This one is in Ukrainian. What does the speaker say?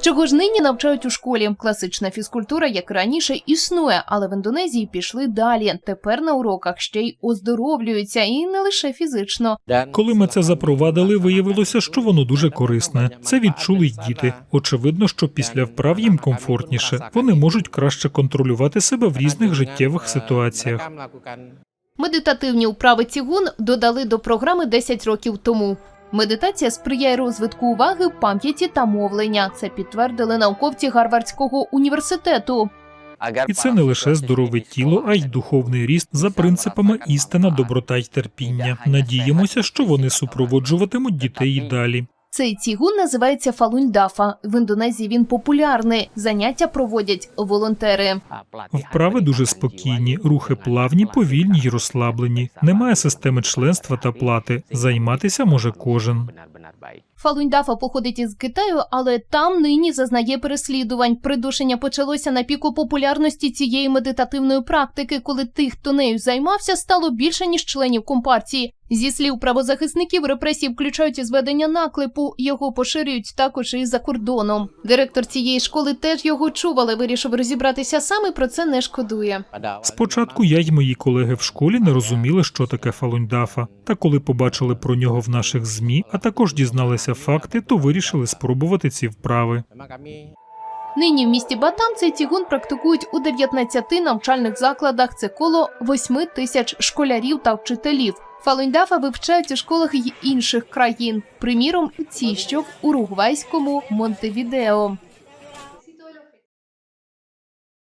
Чого ж нині навчають у школі? Класична фізкультура, як раніше, існує, але в Індонезії пішли далі. Тепер на уроках ще й оздоровлюються, і не лише фізично. Коли ми це запровадили, виявилося, що воно дуже корисне. Це відчули й діти. Очевидно, що після вправ їм комфортніше. Вони можуть краще контролювати себе в різних життєвих ситуаціях. Медитативні вправи цігун додали до програми 10 років тому. Медитація сприяє розвитку уваги, пам'яті та мовлення. Це підтвердили науковці Гарвардського університету. І це не лише здорове тіло, а й духовний ріст за принципами істина, доброта й терпіння. Надіємося, що вони супроводжуватимуть дітей і далі. Цей цігун називається фалуньдафа. В Індонезії він популярний. Заняття проводять волонтери. Вправи дуже спокійні, рухи плавні, повільні й розслаблені. Немає системи членства та плати. Займатися може кожен. Фалуньдафа походить із Китаю, але там нині зазнає переслідувань. Придушення почалося на піку популярності цієї медитативної практики, коли тих, хто нею займався, стало більше ніж членів компартії. Зі слів правозахисників, репресії включають і зведення наклепу. Його поширюють також і за кордоном. Директор цієї школи теж його чув, але вирішив розібратися сам і про це не шкодує. Спочатку я й мої колеги в школі не розуміли, що таке фалуньдафа. Та коли побачили про нього в наших змі, а також дізналися факти, то вирішили спробувати ці вправи. Нині в місті Батам цей цігун практикують у 19 навчальних закладах. Це коло 8 тисяч школярів та вчителів. Фалуньдафа вивчають у школах й інших країн, приміром у цій, що в уругвайському Монтевідео.